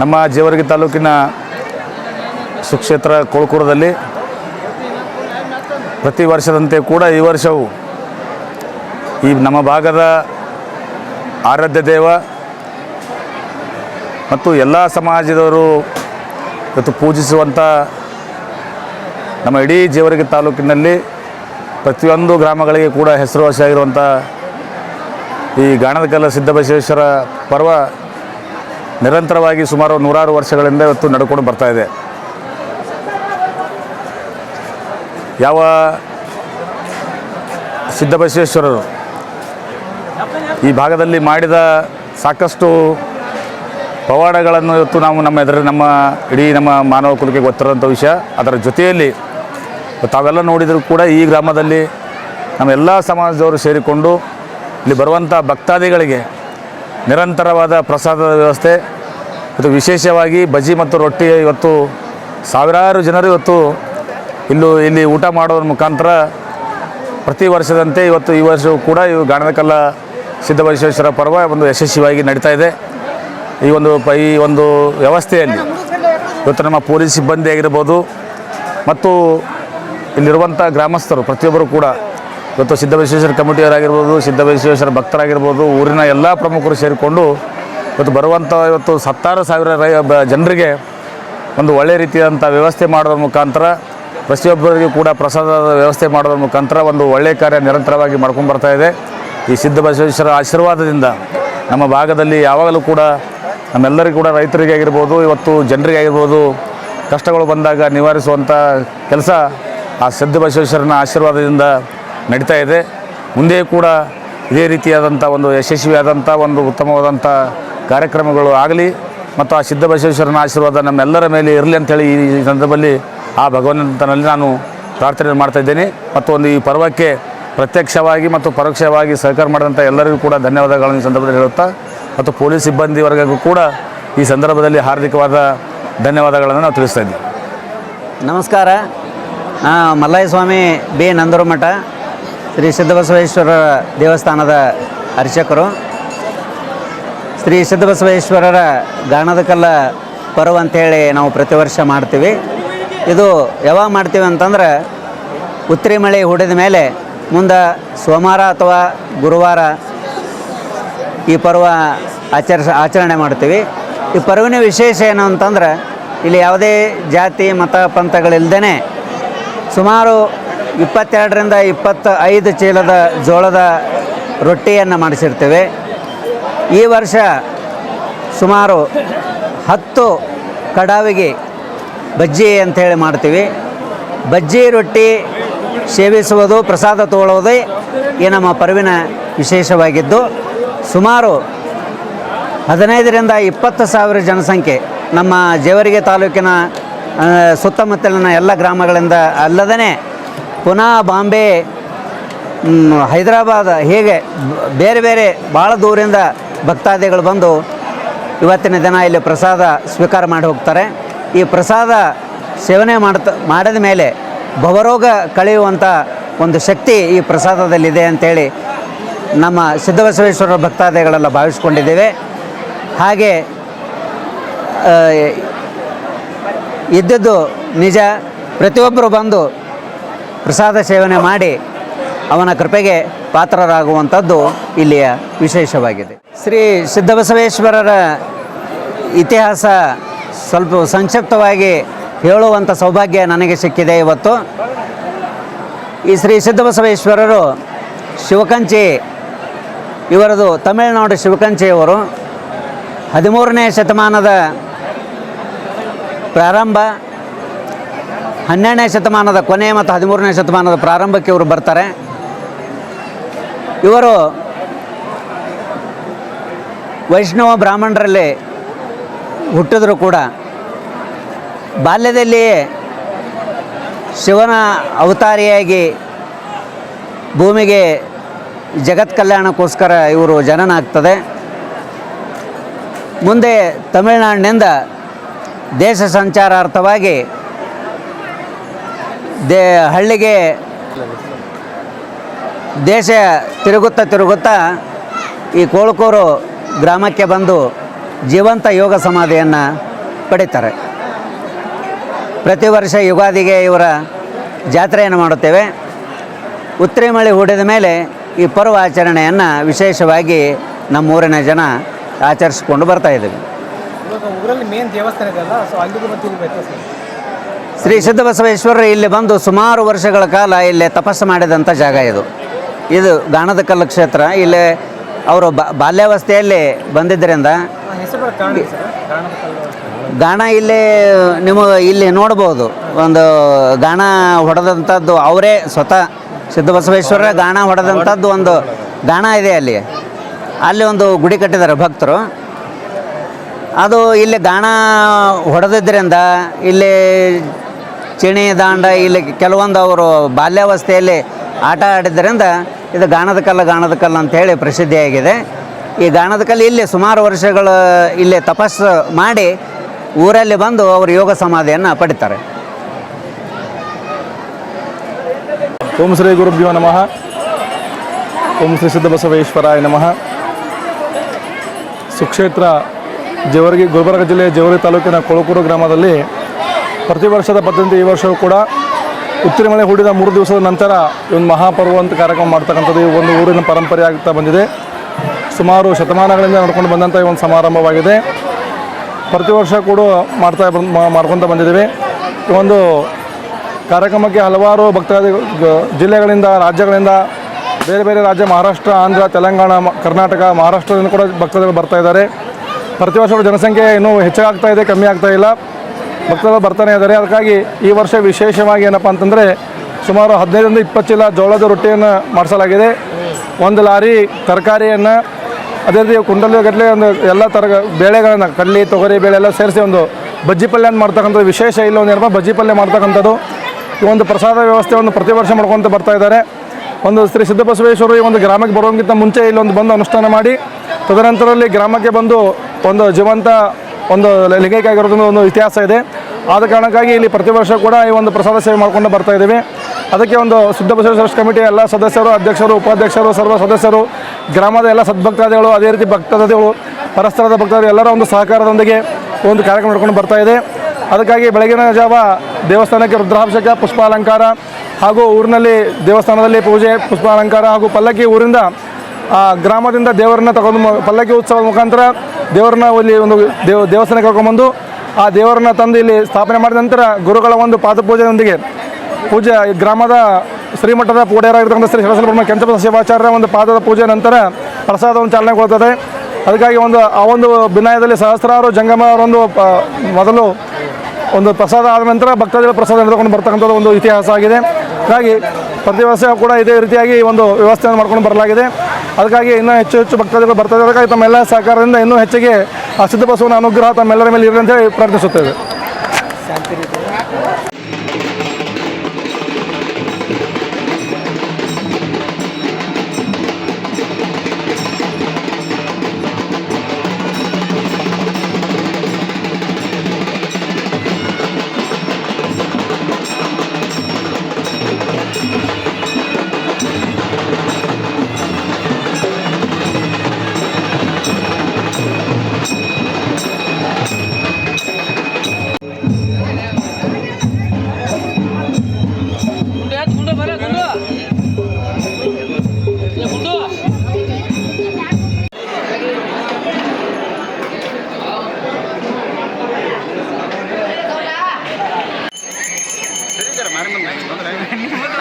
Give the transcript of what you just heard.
ನಮ್ಮ ಜೇವರ್ಗಿ ತಾಲೂಕಿನ ಸುಕ್ಷೇತ್ರ ಕೋಳ್ಕೂರದಲ್ಲಿ ಪ್ರತಿ ವರ್ಷದಂತೆ ಕೂಡ ಈ ವರ್ಷವೂ ಈ ನಮ್ಮ ಭಾಗದ ಆರಾಧ್ಯ ದೇವ ಮತ್ತು ಎಲ್ಲ ಸಮಾಜದವರು ಇವತ್ತು ಪೂಜಿಸುವಂಥ ನಮ್ಮ ಇಡೀ ಜೇವರ್ಗಿ ತಾಲೂಕಿನಲ್ಲಿ ಪ್ರತಿಯೊಂದು ಗ್ರಾಮಗಳಿಗೆ ಕೂಡ ಹೆಸರುವಾಸಿಯಾಗಿರುವಂಥ ಈ ಗಾಣದಕಲ್ಲ ಸಿದ್ದಬಸವೇಶ್ವರ ಪರ್ವ ನಿರಂತರವಾಗಿ ಸುಮಾರು ನೂರಾರು ವರ್ಷಗಳಿಂದ ಇವತ್ತು ನಡ್ಕೊಂಡು ಬರ್ತಾ ಇದೆ. ಯಾವ ಸಿದ್ಧಬಸವೇಶ್ವರರು ಈ ಭಾಗದಲ್ಲಿ ಮಾಡಿದ ಸಾಕಷ್ಟು ಪವಾಡಗಳನ್ನು ಇವತ್ತು ನಾವು ನಮ್ಮ ಎದುರು ನಮ್ಮ ಇಡೀ ನಮ್ಮ ಮಾನವ ಕುಲಕ್ಕೆ ಗೊತ್ತಿರೋಂಥ ವಿಷಯ. ಅದರ ಜೊತೆಯಲ್ಲಿ ತಾವೆಲ್ಲ ನೋಡಿದರೂ ಕೂಡ ಈ ಗ್ರಾಮದಲ್ಲಿ ನಮ್ಮ ಎಲ್ಲ ಸಮಾಜದವರು ಸೇರಿಕೊಂಡು ಇಲ್ಲಿ ಬರುವಂಥ ಭಕ್ತಾದಿಗಳಿಗೆ ನಿರಂತರವಾದ ಪ್ರಸಾದದ ವ್ಯವಸ್ಥೆ ಇದು ವಿಶೇಷವಾಗಿ ಬಜ್ಜಿ ಮತ್ತು ರೊಟ್ಟಿ ಇವತ್ತು ಸಾವಿರಾರು ಜನರು ಇವತ್ತು ಇಲ್ಲೂ ಇಲ್ಲಿ ಊಟ ಮಾಡೋದ್ರ ಮುಖಾಂತರ ಪ್ರತಿ ವರ್ಷದಂತೆ ಇವತ್ತು ಈ ವರ್ಷವೂ ಕೂಡ ಇವು ಗಾಣದಕಲ್ಲ ಸಿದ್ಧಬಸವೇಶ್ವರ ಪರ್ವ ಒಂದು ಯಶಸ್ವಿಯಾಗಿ ನಡೀತಾ ಇದೆ. ಈ ಒಂದು ಪ, ಈ ಒಂದು ವ್ಯವಸ್ಥೆಯಲ್ಲಿ ಇವತ್ತು ನಮ್ಮ ಪೊಲೀಸ್ ಸಿಬ್ಬಂದಿ ಆಗಿರ್ಬೋದು ಮತ್ತು ಇಲ್ಲಿರುವಂಥ ಗ್ರಾಮಸ್ಥರು ಪ್ರತಿಯೊಬ್ಬರು ಕೂಡ ಇವತ್ತು ಸಿದ್ಧಬಸವೇಶ್ವರ ಕಮಿಟಿಯವರಾಗಿರ್ಬೋದು, ಸಿದ್ಧಬಸವೇಶ್ವರ ಭಕ್ತರಾಗಿರ್ಬೋದು, ಊರಿನ ಎಲ್ಲ ಪ್ರಮುಖರು ಸೇರಿಕೊಂಡು ಇವತ್ತು ಬರುವಂಥ ಇವತ್ತು ಹತ್ತಾರು ಸಾವಿರ ರೈ ಜನರಿಗೆ ಒಂದು ಒಳ್ಳೆ ರೀತಿಯಾದಂಥ ವ್ಯವಸ್ಥೆ ಮಾಡೋದ್ರ ಮುಖಾಂತರ ಪ್ರತಿಯೊಬ್ಬರಿಗೂ ಕೂಡ ಪ್ರಸಾದದ ವ್ಯವಸ್ಥೆ ಮಾಡೋದ್ರ ಮುಖಾಂತರ ಒಂದು ಒಳ್ಳೆಯ ಕಾರ್ಯ ನಿರಂತರವಾಗಿ ಮಾಡ್ಕೊಂಡು ಬರ್ತಾ ಇದೆ. ಈ ಸಿದ್ಧಬಸವೇಶ್ವರ ಆಶೀರ್ವಾದದಿಂದ ನಮ್ಮ ಭಾಗದಲ್ಲಿ ಯಾವಾಗಲೂ ಕೂಡ ನಮ್ಮೆಲ್ಲರಿಗೂ ಕೂಡ ರೈತರಿಗೆ ಆಗಿರ್ಬೋದು, ಇವತ್ತು ಜನರಿಗೆ ಆಗಿರ್ಬೋದು, ಕಷ್ಟಗಳು ಬಂದಾಗ ನಿವಾರಿಸುವಂಥ ಕೆಲಸ ಆ ಸಿದ್ಧಬಸವೇಶ್ವರನ ಆಶೀರ್ವಾದದಿಂದ ನಡೀತಾ ಇದೆ. ಮುಂದೆಯೂ ಕೂಡ ಇದೇ ರೀತಿಯಾದಂಥ ಒಂದು ಯಶಸ್ವಿಯಾದಂಥ ಒಂದು ಉತ್ತಮವಾದಂಥ ಕಾರ್ಯಕ್ರಮಗಳು ಆಗಲಿ ಮತ್ತು ಆ ಸಿದ್ಧಬಸವೇಶ್ವರನ ಆಶೀರ್ವಾದ ನಮ್ಮೆಲ್ಲರ ಮೇಲೆ ಇರಲಿ ಅಂತೇಳಿ ಈ ಸಂದರ್ಭದಲ್ಲಿ ಆ ಭಗವಂತನಲ್ಲಿ ನಾನು ಪ್ರಾರ್ಥನೆ ಮಾಡ್ತಾ ಇದ್ದೇನೆ. ಮತ್ತು ಒಂದು ಈ ಪರ್ವಕ್ಕೆ ಪ್ರತ್ಯಕ್ಷವಾಗಿ ಮತ್ತು ಪರೋಕ್ಷವಾಗಿ ಸಹಕಾರ ಮಾಡಿದಂಥ ಎಲ್ಲರಿಗೂ ಕೂಡ ಧನ್ಯವಾದಗಳನ್ನು ಈ ಸಂದರ್ಭದಲ್ಲಿ ಹೇಳುತ್ತಾ ಮತ್ತು ಪೊಲೀಸ್ ಸಿಬ್ಬಂದಿ ವರ್ಗಕ್ಕೂ ಕೂಡ ಈ ಸಂದರ್ಭದಲ್ಲಿ ಹಾರ್ದಿಕವಾದ ಧನ್ಯವಾದಗಳನ್ನು ನಾವು ತಿಳಿಸ್ತಾ ಇದ್ದೀವಿ. ನಮಸ್ಕಾರ. ನಾ ಮಲ್ಲಯ್ಯ ಸ್ವಾಮಿ ಬಿ ನಂದರಮಠ ಶ್ರೀ ಸಿದ್ಧಬಸವೇಶ್ವರ ದೇವಸ್ಥಾನದ ಅರ್ಚಕರು. ಶ್ರೀ ಸಿದ್ಧಬಸವೇಶ್ವರರ ಗಾಣದ ಕಲ್ಲ ಪರ್ವ ಅಂತೇಳಿ ನಾವು ಪ್ರತಿ ವರ್ಷ ಮಾಡ್ತೀವಿ. ಇದು ಯಾವಾಗ ಮಾಡ್ತೀವಿ ಅಂತಂದ್ರೆ ಉತ್ತರಿ ಮಳೆ ಹುಡಿದ ಮೇಲೆ ಮುಂದೆ ಸೋಮವಾರ ಅಥವಾ ಗುರುವಾರ ಈ ಪರ್ವ ಆಚರಿಸ ಆಚರಣೆ ಮಾಡ್ತೀವಿ. ಈ ಪರ್ವಿನ ವಿಶೇಷ ಏನು ಅಂತಂದ್ರೆ ಇಲ್ಲಿ ಯಾವುದೇ ಜಾತಿ, ಮತ ಪಂಥಗಳಿಲ್ದೇ ಸುಮಾರು ಇಪ್ಪತ್ತೆರಡರಿಂದ ಇಪ್ಪತ್ತ ಐದು ಚೀಲದ ಜೋಳದ ರೊಟ್ಟಿಯನ್ನು ಮಾಡಿಸಿರ್ತೇವೆ. ಈ ವರ್ಷ ಸುಮಾರು ಹತ್ತು ಕಡಾವಿಗೆ ಬಜ್ಜಿ ಅಂಥೇಳಿ ಮಾಡ್ತೀವಿ. ಬಜ್ಜಿ ರೊಟ್ಟಿ ಸೇವಿಸುವುದು, ಪ್ರಸಾದ ತಗೊಳ್ಳೋದೇ ಈ ನಮ್ಮ ಪರ್ವಿನ ವಿಶೇಷವಾಗಿದ್ದು. ಸುಮಾರು ಹದಿನೈದರಿಂದ ಇಪ್ಪತ್ತು ಸಾವಿರ ಜನಸಂಖ್ಯೆ ನಮ್ಮ ಜೇವರಿಗೆ ತಾಲೂಕಿನ ಸುತ್ತಮುತ್ತಲಿನ ಎಲ್ಲ ಗ್ರಾಮಗಳಿಂದ ಅಲ್ಲದೇ ಪುನಃ ಬಾಂಬೆ ಹೈದರಾಬಾದ್ ಹೀಗೆ ಬೇರೆ ಬೇರೆ ಭಾಳ ದೂರಿಂದ ಭಕ್ತಾದಿಗಳು ಬಂದು ಇವತ್ತಿನ ದಿನ ಇಲ್ಲಿ ಪ್ರಸಾದ ಸ್ವೀಕಾರ ಮಾಡಿ ಹೋಗ್ತಾರೆ. ಈ ಪ್ರಸಾದ ಸೇವನೆ ಮಾಡ್ತ, ಮಾಡಿದ ಮೇಲೆ ಭವರೋಗ ಕಳೆಯುವಂಥ ಒಂದು ಶಕ್ತಿ ಈ ಪ್ರಸಾದದಲ್ಲಿದೆ ಅಂಥೇಳಿ ನಮ್ಮ ಸಿದ್ಧಬಸವೇಶ್ವರ ಭಕ್ತಾದಿಗಳೆಲ್ಲ ಭಾವಿಸ್ಕೊಂಡಿದ್ದೇವೆ. ಹಾಗೆ ಇದ್ದದ್ದು ನಿಜ. ಪ್ರತಿಯೊಬ್ಬರು ಬಂದು ಪ್ರಸಾದ ಸೇವನೆ ಮಾಡಿ ಅವನ ಕೃಪೆಗೆ ಪಾತ್ರರಾಗುವಂಥದ್ದು ಇಲ್ಲಿಯ ವಿಶೇಷವಾಗಿದೆ. ಶ್ರೀ ಸಿದ್ಧಬಸವೇಶ್ವರರ ಇತಿಹಾಸ ಸ್ವಲ್ಪ ಸಂಕ್ಷಿಪ್ತವಾಗಿ ಹೇಳುವಂಥ ಸೌಭಾಗ್ಯ ನನಗೆ ಸಿಕ್ಕಿದೆ ಇವತ್ತು. ಈ ಶ್ರೀ ಸಿದ್ಧಬಸವೇಶ್ವರರು ಶಿವಕಂಚಿ, ಇವರದು ತಮಿಳುನಾಡು ಶಿವಕಂಚಿಯವರು ಹದಿಮೂರನೇ ಶತಮಾನದ ಪ್ರಾರಂಭ, ಹನ್ನೆರಡನೇ ಶತಮಾನದ ಕೊನೆ ಮತ್ತು ಹದಿಮೂರನೇ ಶತಮಾನದ ಪ್ರಾರಂಭಕ್ಕೆ ಇವರು ಬರ್ತಾರೆ. ಇವರು ವೈಷ್ಣವ ಬ್ರಾಹ್ಮಣರಲ್ಲಿ ಹುಟ್ಟಿದ್ರು ಕೂಡ ಬಾಲ್ಯದಲ್ಲಿಯೇ ಶಿವನ ಅವತಾರಿಯಾಗಿ ಭೂಮಿಗೆ ಜಗತ್ ಕಲ್ಯಾಣಕ್ಕೋಸ್ಕರ ಇವರು ಜನನ ಆಗ್ತದೆ ಮುಂದೆ ತಮಿಳುನಾಡಿನಿಂದ ದೇಶ ಸಂಚಾರಾರ್ಥವಾಗಿ ದೇ ಹಳ್ಳಿಗೆ ದೇಶ ತಿರುಗುತ್ತಾ ತಿರುಗುತ್ತಾ ಈ ಕೋಳ್ಕೂರು ಗ್ರಾಮಕ್ಕೆ ಬಂದು ಜೀವಂತ ಯೋಗ ಸಮಾಧಿಯನ್ನು ಪಡಿತಾರೆ. ಪ್ರತಿ ವರ್ಷ ಯುಗಾದಿಗೆ ಇವರ ಜಾತ್ರೆಯನ್ನು ಮಾಡುತ್ತೇವೆ. ಉತ್ತರಿ ಮಳೆ ಹೂಡಿದ ಮೇಲೆ ಈ ಪರ್ವ ಆಚರಣೆಯನ್ನು ವಿಶೇಷವಾಗಿ ನಮ್ಮೂರಿನ ಜನ ಆಚರಿಸಿಕೊಂಡು ಬರ್ತಾ ಇದ್ದೀವಿ. ಶ್ರೀ ಸಿದ್ಧಬಸವೇಶ್ವರರು ಇಲ್ಲಿ ಬಂದು ಸುಮಾರು ವರ್ಷಗಳ ಕಾಲ ಇಲ್ಲಿ ತಪಸ್ಸು ಮಾಡಿದಂಥ ಜಾಗ ಇದು. ಇದು ಗಾಣದ ಕಲ್ಲು ಕ್ಷೇತ್ರ ಇಲ್ಲಿ ಅವರು ಬಾ ಬಾಲ್ಯಾವಸ್ಥೆಯಲ್ಲಿ ಬಂದಿದ್ದರಿಂದ ಗಾಣ ಇಲ್ಲಿ ನಿಮಗೆ ಇಲ್ಲಿ ನೋಡ್ಬೋದು. ಒಂದು ಗಾಣ ಹೊಡೆದಂಥದ್ದು ಅವರೇ ಸ್ವತಃ ಸಿದ್ಧಬಸವೇಶ್ವರ ಗಾಣ ಹೊಡೆದಂಥದ್ದು ಒಂದು ಗಾಣ ಇದೆ ಅಲ್ಲಿ. ಅಲ್ಲಿ ಒಂದು ಗುಡಿ ಕಟ್ಟಿದ್ದಾರೆ ಭಕ್ತರು. ಅದು ಇಲ್ಲಿ ಗಾಣ ಹೊಡೆದಿದ್ದರಿಂದ ಇಲ್ಲಿ ಚಿಣಿ ದಾಂಡ ಇಲ್ಲಿ ಕೆಲವೊಂದು ಅವರು ಬಾಲ್ಯಾವಸ್ಥೆಯಲ್ಲಿ ಆಟ ಆಡಿದ್ದರಿಂದ ಇದು ಗಾಣದ ಕಲ್ಲು ಗಾಣದ ಕಲ್ಲು ಅಂತೇಳಿ ಪ್ರಸಿದ್ಧಿಯಾಗಿದೆ ಈ ಗಾಣದ ಕಲ್ಲು ಇಲ್ಲಿ ಸುಮಾರು ವರ್ಷಗಳ ಇಲ್ಲಿ ತಪಸ್ಸು ಮಾಡಿ ಊರಲ್ಲಿ ಬಂದು ಅವರು ಯೋಗ ಸಮಾಧಿಯನ್ನು ಪಡಿತಾರೆ. ಓಂ ಶ್ರೀ ಗುರುಭ್ಯೋ ನಮಃ. ಓಂ ಶ್ರೀ ಸಿದ್ಧಬಸವೇಶ್ವರಾಯ ನಮಃ. ಸುಕ್ಷೇತ್ರ ಜೇವರ್ಗಿ ಗುಲ್ಬರ್ಗ ಜಿಲ್ಲೆಯ ಜೇವರ್ಗಿ ತಾಲೂಕಿನ ಕೊಳಕೂರು ಗ್ರಾಮದಲ್ಲಿ ಪ್ರತಿ ವರ್ಷದ ಪದ್ಧತಿ ಈ ವರ್ಷವೂ ಕೂಡ ಉತ್ತರಿ ಮಳೆ ಹೂಡಿದ ಮೂರು ದಿವಸದ ನಂತರ ಒಂದು ಮಹಾಪರ್ವ ಅಂತ ಕಾರ್ಯಕ್ರಮ ಮಾಡ್ತಕ್ಕಂಥದ್ದು ಈ ಒಂದು ಊರಿನ ಪರಂಪರೆ ಆಗ್ತಾ ಬಂದಿದೆ. ಸುಮಾರು ಶತಮಾನಗಳಿಂದ ನಡ್ಕೊಂಡು ಬಂದಂಥ ಒಂದು ಸಮಾರಂಭವಾಗಿದೆ. ಪ್ರತಿ ವರ್ಷ ಕೂಡ ಮಾಡ್ತಾ ಮಾಡ್ಕೊತ ಬಂದಿದ್ದೀವಿ. ಈ ಒಂದು ಕಾರ್ಯಕ್ರಮಕ್ಕೆ ಹಲವಾರು ಭಕ್ತಾದಿ ಜಿಲ್ಲೆಗಳಿಂದ, ರಾಜ್ಯಗಳಿಂದ, ಬೇರೆ ಬೇರೆ ರಾಜ್ಯ, ಮಹಾರಾಷ್ಟ್ರ, ಆಂಧ್ರ, ತೆಲಂಗಾಣ ಕರ್ನಾಟಕ, ಮಹಾರಾಷ್ಟ್ರದಿಂದ ಕೂಡ ಭಕ್ತಾದಿಗಳು ಬರ್ತಾ ಇದ್ದಾರೆ. ಪ್ರತಿ ವರ್ಷ ಜನಸಂಖ್ಯೆ ಇನ್ನೂ ಹೆಚ್ಚಾಗ್ತಾ ಇದೆ, ಕಮ್ಮಿ ಆಗ್ತಾ ಇಲ್ಲ. ಭಕ್ತಾದಿಗಳು ಬರ್ತಾನೆ ಇದ್ದಾರೆ. ಅದಕ್ಕಾಗಿ ಈ ವರ್ಷ ವಿಶೇಷವಾಗಿ ಏನಪ್ಪ ಅಂತಂದರೆ ಸುಮಾರು ಹದಿನೈದರಿಂದ ಇಪ್ಪತ್ತು ಚೀಲ ಜೋಳದ ರೊಟ್ಟಿಯನ್ನು ಮಾಡಿಸಲಾಗಿದೆ. ಒಂದು ಲಾರಿ ತರಕಾರಿಯನ್ನು, ಅದೇ ರೀತಿ ಕುಂಡಲಿ ಗಟ್ಟಲೆ ಒಂದು ಎಲ್ಲ ಥರ ಬೇಳೆಗಳನ್ನು, ಕಡ್ಲಿ, ತೊಗರಿ, ಬೇಳೆ ಎಲ್ಲ ಸೇರಿಸಿ ಒಂದು ಬಜ್ಜಿ ಪಲ್ಯ ಅಂತ ಮಾಡ್ತಕ್ಕಂಥದ್ದು. ವಿಶೇಷ ಇಲ್ಲ ಒಂದು ಏನಪ್ಪ, ಬಜ್ಜಿ ಪಲ್ಯ ಮಾಡ್ತಕ್ಕಂಥದ್ದು. ಈ ಒಂದು ಪ್ರಸಾದ ವ್ಯವಸ್ಥೆ ಒಂದು ಪ್ರತಿ ವರ್ಷ ಮಾಡ್ಕೊತ ಬರ್ತಾ ಇದ್ದಾರೆ. ಒಂದು ಶ್ರೀ ಸಿದ್ದಬಸವೇಶ್ವರರು ಈ ಒಂದು ಗ್ರಾಮಕ್ಕೆ ಬರೋಕ್ಕಿಂತ ಮುಂಚೆ ಇಲ್ಲೊಂದು ಬಂದು ಅನುಷ್ಠಾನ ಮಾಡಿ, ತದನಂತರದಲ್ಲಿ ಗ್ರಾಮಕ್ಕೆ ಬಂದು ಒಂದು ಜೀವಂತ ಒಂದು ಲಿಂಗೈಕ್ಯ ಆಗಿರೋದೊಂದು ಒಂದು ಇತಿಹಾಸ ಇದೆ. ಆದ ಕಾರಣಕ್ಕಾಗಿ ಇಲ್ಲಿ ಪ್ರತಿ ವರ್ಷ ಕೂಡ ಈ ಒಂದು ಪ್ರಸಾದ ಸೇವೆ ಮಾಡ್ಕೊಂಡು ಬರ್ತಾ ಇದ್ದೀವಿ. ಅದಕ್ಕೆ ಒಂದು ಸಿದ್ಧಬಸವೇಶ್ವರ ಕಮಿಟಿ, ಎಲ್ಲ ಸದಸ್ಯರು, ಅಧ್ಯಕ್ಷರು, ಉಪಾಧ್ಯಕ್ಷರು, ಸರ್ವ ಸದಸ್ಯರು, ಗ್ರಾಮದ ಎಲ್ಲ ಸದ್ಭಕ್ತಾದಿಗಳು, ಅದೇ ರೀತಿ ಭಕ್ತಾದಿಗಳು, ಪರಸ್ಪರದ ಭಕ್ತಾದಿ ಎಲ್ಲರ ಒಂದು ಸಹಕಾರದೊಂದಿಗೆ ಒಂದು ಕಾರ್ಯಕ್ರಮ ನಡ್ಕೊಂಡು ಬರ್ತಾ ಇದೆ. ಅದಕ್ಕಾಗಿ ಬೆಳಗಿನ ಜಾವ ದೇವಸ್ಥಾನಕ್ಕೆ ರುದ್ರಾಭಿಷೇಕ, ಪುಷ್ಪಾಲಂಕಾರ ಹಾಗೂ ಊರಿನಲ್ಲಿ ದೇವಸ್ಥಾನದಲ್ಲಿ ಪೂಜೆ, ಪುಷ್ಪಾಲಂಕಾರ ಹಾಗೂ ಪಲ್ಲಕ್ಕಿ ಊರಿಂದ ಗ್ರಾಮದಿಂದ ದೇವರನ್ನ ತಗೊಂಡು ಪಲ್ಲಕ್ಕಿ ಉತ್ಸವದ ಮುಖಾಂತರ ದೇವರನ್ನ ಇಲ್ಲಿ ಒಂದು ದೇವ, ದೇವಸ್ಥಾನಕ್ಕೆ ಕರ್ಕೊಂಡ್ಬಂದು ಆ ದೇವರನ್ನ ತಂದು ಇಲ್ಲಿ ಸ್ಥಾಪನೆ ಮಾಡಿದ ನಂತರ ಗುರುಗಳ ಒಂದು ಪಾದಪೂಜೆಯೊಂದಿಗೆ ಪೂಜೆ ಗ್ರಾಮದ ಶ್ರೀಮಠದ ಪೂಡೆಯರಾಗಿರ್ತಕ್ಕಂಥ ಶ್ರೀ ಸರಸ್ವಬ್ರಹ್ಮ ಕೆಂಚಪ್ಪ ಶಿವಾಚಾರ್ಯ ಒಂದು ಪಾದದ ಪೂಜೆ ನಂತರ ಪ್ರಸಾದವನ್ನು ಚಾಲನೆಗೊಳ್ತದೆ ಅದಕ್ಕಾಗಿ ಒಂದು, ಆ ಒಂದು ಬಿನಾಯದಲ್ಲಿ ಸಹಸ್ರಾರು ಜಂಗಮರೊಂದು ಪ- ಮೊದಲು ಒಂದು ಪ್ರಸಾದ ಆದ ನಂತರ ಭಕ್ತಾದಿಗಳ ಪ್ರಸಾದ ನಡೆದುಕೊಂಡು ಬರ್ತಕ್ಕಂಥದ್ದು ಒಂದು ಇತಿಹಾಸ ಆಗಿದೆ. ಹಾಗಾಗಿ ಪ್ರತಿ ವರ್ಷ ಕೂಡ ಇದೇ ರೀತಿಯಾಗಿ ಒಂದು ವ್ಯವಸ್ಥೆಯನ್ನು ಮಾಡ್ಕೊಂಡು ಬರಲಾಗಿದೆ. ಅದಕ್ಕಾಗಿ ಇನ್ನೂ ಹೆಚ್ಚು ಹೆಚ್ಚು ಭಕ್ತಾದಿಗಳು ಬರ್ತಾರೆ ಅದಕ್ಕಾಗಿ ತಮ್ಮೆಲ್ಲ ಸಹಕಾರದಿಂದ ಇನ್ನೂ ಹೆಚ್ಚಿಗೆ ಆ ಸಿದ್ಧಬಸವನ ಅನುಗ್ರಹ ತಮ್ಮೆಲ್ಲರ ಮೇಲೆ ಇರಲಿ ಅಂತೇಳಿ ಪ್ರಾರ್ಥಿಸುತ್ತೇವೆ. ನಿಮ್ಮದು